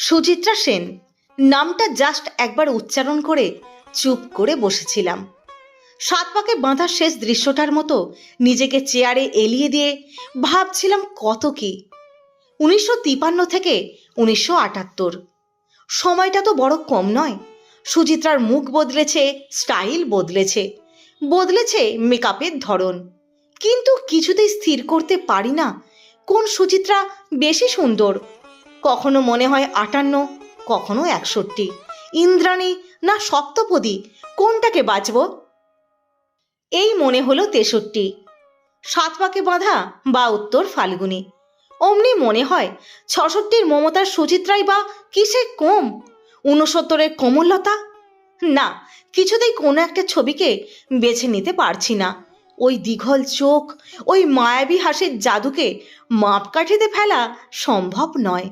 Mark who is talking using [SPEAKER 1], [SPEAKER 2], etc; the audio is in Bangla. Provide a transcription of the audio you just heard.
[SPEAKER 1] সুচিত্রা সেন। নামটা জাস্ট একবার উচ্চারণ করে চুপ করে বসেছিলাম। সাত পাকে বাঁধা শেষ দৃশ্যটার মতো নিজেকে চেয়ারে এলিয়ে দিয়ে ভাবছিলাম কত কি। উনিশশো তিপান্ন থেকে উনিশশো আটাত্তর। সময়টা তো বড় কম নয়। সুচিত্রার মুখ বদলেছে, স্টাইল বদলেছে বদলেছে মেকআপের ধরন। কিন্তু কিছুতেই স্থির করতে পারি না কোন সুচিত্রা বেশি সুন্দর কখনো মনে হয় আটান্ন, কখনো একষট্টি। ইন্দ্রাণী, না সপ্তপদী, কোনটাকে বাঁচব? এই মনে হলো তেষট্টি। সাত পাকে বাঁধা বা উত্তর ফাল্গুনি। অমনি মনে হয় ছষট্টির মমতার সুচিত্রাই বা কিসে কম? ঊনসত্তরের কোমলতা? না, কিছুতেই কোনো একটা ছবিকে বেছে নিতে পারছি না। ওই দীঘল চোখ, ওই মায়াবী হাসির জাদুকে মাপকাঠিতে ফেলা সম্ভব নয়।